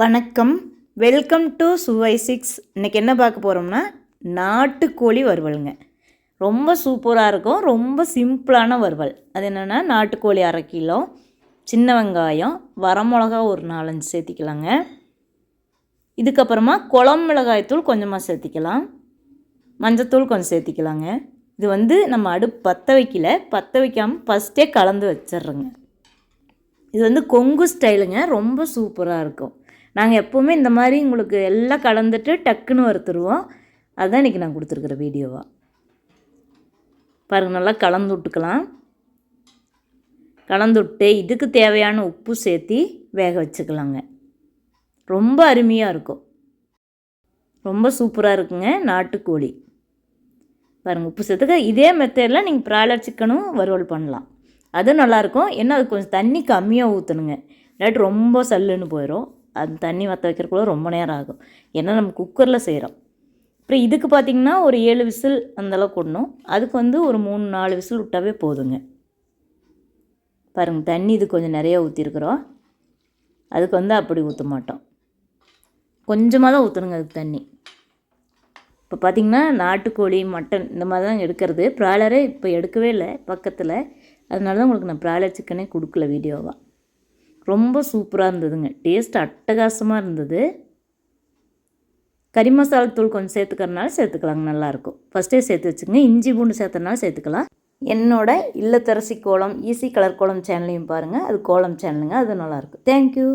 வணக்கம். Welcome to சுவை six இன்றைக்கி என்ன பார்க்க போகிறோம்னா நாட்டுக்கோழி வறுவலுங்க. ரொம்ப சூப்பராக இருக்கும் ரொம்ப சிம்பிளான வறுவல். அது என்னென்னா நாட்டுக்கோழி அரை கிலோ சின்ன வெங்காயம் வரமிளகா ஒரு நாலஞ்சு சேர்த்திக்கலாங்க. இதுக்கப்புறமா குழம்பு மிளகாய்த்தூள் கொஞ்சமாக சேர்த்திக்கலாம். மஞ்சத்தூள் கொஞ்சம் சேர்த்திக்கலாங்க. இது வந்து நம்ம அடுப்பு பற்ற வைக்கல பற்ற வைக்காமல் ஃபஸ்ட்டே கலந்து வச்சிடுறோங்க இது வந்து கொங்கு ஸ்டைலுங்க ரொம்ப சூப்பராக இருக்கும். நாங்கள் எப்போவுமே இந்த மாதிரி உங்களுக்கு எல்லாம் கலந்துட்டு டக்குன்னு வறுத்துருவோம் அதுதான் இன்றைக்கி நான் கொடுத்துருக்குற வீடியோவாக பாருங்கள் நல்லா கலந்து விட்டுக்கலாம். கலந்து விட்டு இதுக்கு தேவையான உப்பு சேர்த்தி வேக வச்சுக்கலாங்க. ரொம்ப அருமையாக இருக்கும். ரொம்ப சூப்பராக இருக்குங்க நாட்டுக்கோழி. பாருங்கள் உப்பு சேர்த்துக்க. இதே மெத்தடில் நீங்கள் ப்ராய்லர் சிக்கனும் வறுவல் பண்ணலாம். அதுவும் நல்லாயிருக்கும் ஏன்னா அது கொஞ்சம் தண்ணி கம்மியாக ஊற்றணுங்க இல்லாட்டி ரொம்ப சல்லுன்னு போயிடும் அந்த தண்ணி வற்ற வைக்கிறக்குள்ள ரொம்ப நேரம் ஆகும். ஏன்னா நம்ம குக்கரில் செய்கிறோம் அப்புறம் இதுக்கு பார்த்திங்கன்னா ஒரு ஏழு விசில் அந்தளவுக்கு விடணும். அதுக்கு வந்து ஒரு மூணு நாலு விசில் விட்டாவே போதுங்க. பாருங்கள் தண்ணி இது கொஞ்சம் நிறையா ஊற்றிருக்குறோம் அதுக்கு வந்து அப்படி ஊற்ற மாட்டோம். கொஞ்சமாக தான் ஊற்றணுங்க அதுக்கு தண்ணி. இப்போ பார்த்திங்கன்னா நாட்டுக்கோழி மட்டன் இந்த மாதிரி தான் எடுக்கிறது. ப்ராய்லரே இப்போ எடுக்கவே இல்லை பக்கத்தில். அதனால தான் உங்களுக்கு நான் ப்ராய்லர் சிக்கனே கொடுக்கல வீடியோவாக ரொம்ப சூப்பராக இருந்ததுங்க. டேஸ்ட் அட்டகாசமாக இருந்தது. கறி மசாலா தூள் கொஞ்சம் சேர்த்துக்கறனால சேர்த்துக்கலாங்க நல்லாயிருக்கும் ஃபஸ்ட்டே சேர்த்து வச்சுக்கோங்க. இஞ்சி பூண்டு சேர்த்தனால சேர்த்துக்கலாம். என்னோட இல்லத்தரசி கோலம் ஈஸி கலர் கோலம் சேனலையும் பாருங்கள் அது கோலம் சேனலுங்க அது நல்லாயிருக்கும் தேங்க்யூ